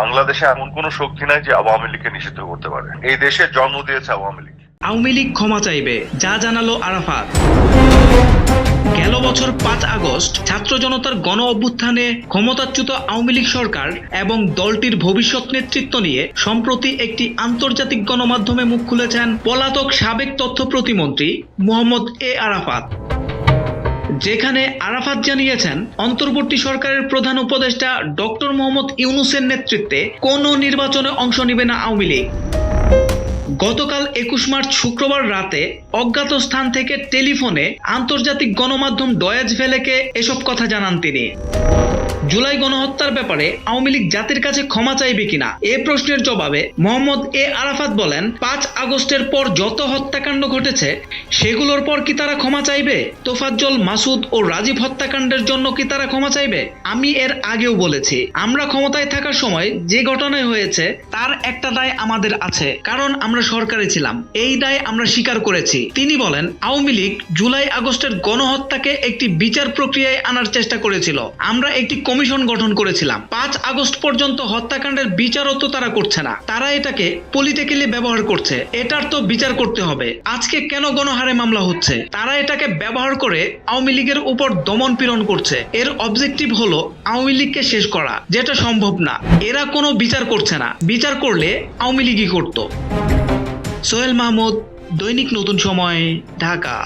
বাংলাদেশে এমন কোন শক্তি নাই যে আওয়ামী লীগকে নিষিদ্ধ করতে পারে। এই দেশে জন্ম দিয়েছে আওয়ামী লীগ। আওয়ামী লীগ ক্ষমা চাইবে, যা জানালো আরাফাত। গেল বছর পাঁচ আগস্ট ছাত্র জনতার গণ অভ্যুত্থানে ক্ষমতাচ্যুত আওয়ামী লীগ সরকার এবং দলটির ভবিষ্যৎ নেতৃত্ব নিয়ে সম্প্রতি একটি আন্তর্জাতিক গণমাধ্যমে মুখ খুলেছেন পলাতক সাবেক তথ্য প্রতিমন্ত্রী মোহাম্মদ এ আরাফাত। যেখানে আরাফাত জানিয়েছেন, অন্তর্বর্তী সরকারের প্রধান উপদেষ্টা ডক্টর মোহাম্মদ ইউনুসের নেতৃত্বে কোনো নির্বাচনে অংশ নেবে না আওয়ামী লীগ। গতকাল একুশ মার্চ শুক্রবার রাতে অজ্ঞাত স্থান থেকে টেলিফোনে আন্তর্জাতিক গণমাধ্যম ডয়েজ ভেলেকে এসব কথা জানান তিনি। জুলাই গণহত্যার ব্যাপারে আওয়ামী লীগ জাতির কাছে ক্ষমা চাইবে কিনা? এ প্রশ্নের জবাবে মোহাম্মদ এ আরাফাত বলেন, পাঁচ আগস্টের পর যত হত্যাকাণ্ড ঘটেছে, সেগুলোর পর কি তারা ক্ষমা চাইবে? তোফাজ্জল মাসুদ ও রাজীব হত্যাকাণ্ডের জন্য কি তারা ক্ষমা চাইবে? আমি এর আগেও বলেছি, আমরা ক্ষমতায় থাকার সময় যে ঘটনায় হয়েছে, তার একটা দায় আমাদের আছে, কারণ আমরা সরকারে ছিলাম। এই দায় আমরা স্বীকার করেছি। তিনি বলেন, আওয়ামী লীগ জুলাই আগস্টের গণহত্যাকে একটি বিচার প্রক্রিয়ায় আনার চেষ্টা করেছিল। আমরা একটি কমিশন গঠন করেছিলাম। পাঁচ আগস্ট পর্যন্ত হত্যাকাণ্ডের বিচারও তো তারা করছে না। তারা এটাকে পলিটিক্যালি ব্যবহার করছে। এটার তো বিচার করতে হবে। আজকে কেন গণহারে মামলা হচ্ছে? তারা এটাকে ব্যবহার করে আওয়ামী লীগের উপর দমন পীড়ন করছে। এর অবজেক্টিভ হলো আওয়ামী লীগকে শেষ করা, যেটা সম্ভব না। এরা কোনো বিচার করছে না। বিচার করলে আওয়ামী লীগই করতো। সোহেল মাহমুদ, দৈনিক নতুন সময়, ঢাকা।